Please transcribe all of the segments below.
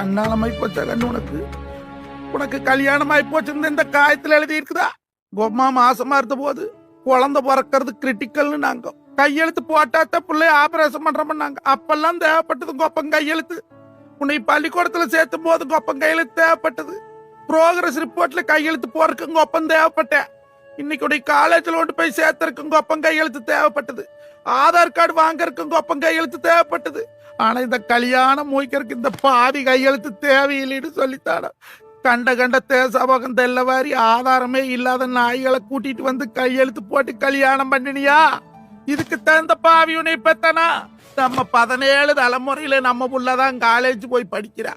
கண்ணாலமாய் போச்சா கண்ணு உனக்கு? உனக்கு கல்யாணமாய் போச்சுன்னு இந்த காயத்துல எழுதி இருக்குதா கொம்மா மாசமா இருந்த போது குழந்தை பிறக்கிறது கிரிட்டிக்கல்னு நாங்க. கையெழுத்து போட்டாத்த பிள்ளைய ஆபரேஷன் பண்றோம்னாங்க அப்பெல்லாம் தேவைப்பட்டது கொப்பம் கையெழுத்து. உன்னை பள்ளிக்கூடத்துல சேர்த்தும் போது கொப்பம் கையெழுத்து தேவைப்பட்டது. ப்ரோக்ரஸ் ரிப்போர்ட்ல கையெழுத்து போறதுக்கு கொப்பம் தேவைப்பட்டேன். இன்னைக்கு உடைய காலேஜ்ல கொண்டு போய் சேர்த்தறதுக்கு கொப்பம் கையெழுத்து தேவைப்பட்டது. ஆதார் கார்டு வாங்கறக்கும் கொப்பம் கையெழுத்து தேவைப்பட்டது. ஆனா இந்த கல்யாணம் மூய்க்கிறதுக்கு இந்த பாதி கையெழுத்து தேவையில்லைன்னு சொல்லித்தாட கண்ட கண்ட தேசபகம் தெல்லவாரி ஆதாரமே இல்லாத நாய்களை கூட்டிட்டு வந்து கையெழுத்து போட்டு கல்யாணம் பண்ணினியா? இதுக்கு தகுந்த பாவி உன்னை பெத்தனா? நம்ம பதினேழு தலைமுறையில நம்ம புள்ளதான் காலேஜ் போய் படிக்கிறா.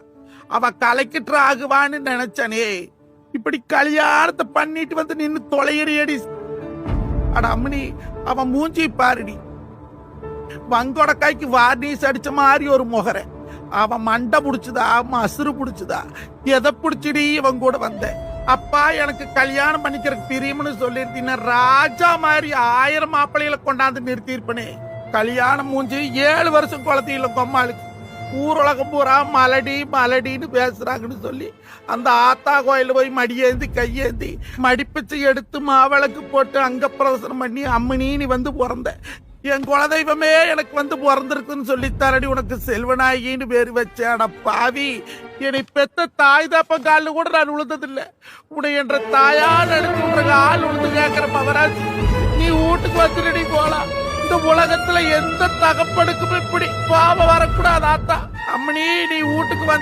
அவ கலெக்டர் ஆகுவான்னு நினைச்சனே. இப்படி கல்யாணத்தை பண்ணிட்டு வந்து நின்னு தொலையறியடி. அட அம்மனி அவன் மூஞ்சி பாருடி. வங்கொடக்காய்க்கு வார்னிஸ் அடிச்ச மாதிரி ஒரு முகரை. அவன் மண்டை புடிச்சுதா அசுறு புடிச்சுதா? எதை பிடிச்சிடி இவன் கூட வந்த? அப்பா எனக்கு கல்யாணம் பண்ணிக்கிறதுக்கு பிரியம்னு சொல்லியிருந்தீங்கன்னா ராஜா மாதிரி ஆயிரம் மாப்பிள்ளைகளை கொண்டாந்து நிறுத்தியிருப்பனே. கல்யாணம் மூஞ்சி ஏழு வருஷம் குழந்தையில கொம்மாளுக்கு ஊருலகம் பூரா மலடி மலடின்னு பேசுறாங்கன்னு சொல்லி அந்த ஆத்தா கோயில போய் மடியேந்தி கையேந்தி மடிப்பிச்சு எடுத்து மாவிளக்கு போட்டு அங்க பிரதர்சனம் பண்ணி அம்மனின்னு வந்து பிறந்த. என் குலதெய்வமே எனக்கு வந்து பிறந்திருக்குன்னு சொல்லி தரடி உனக்கு செல்வநாயகின்னு பேர் வச்சேன். அட பாவி என்னை பெத்த தாய் தப்ப காலில் கூட நான் விழுந்ததில்லை உன்னை என்ற தாயால் எடுத்து உன்ற ஆள் உழுந்து கேட்கிற மகராஜ் நீ வீட்டுக்கு வந்துடுடி இந்த உலகத்துல எந்த தகப்பனுக்கும் இப்படி பாவம் வரக்கூடாது ஆத்தா. அம்மனி நீ வீட்டுக்கு வந்து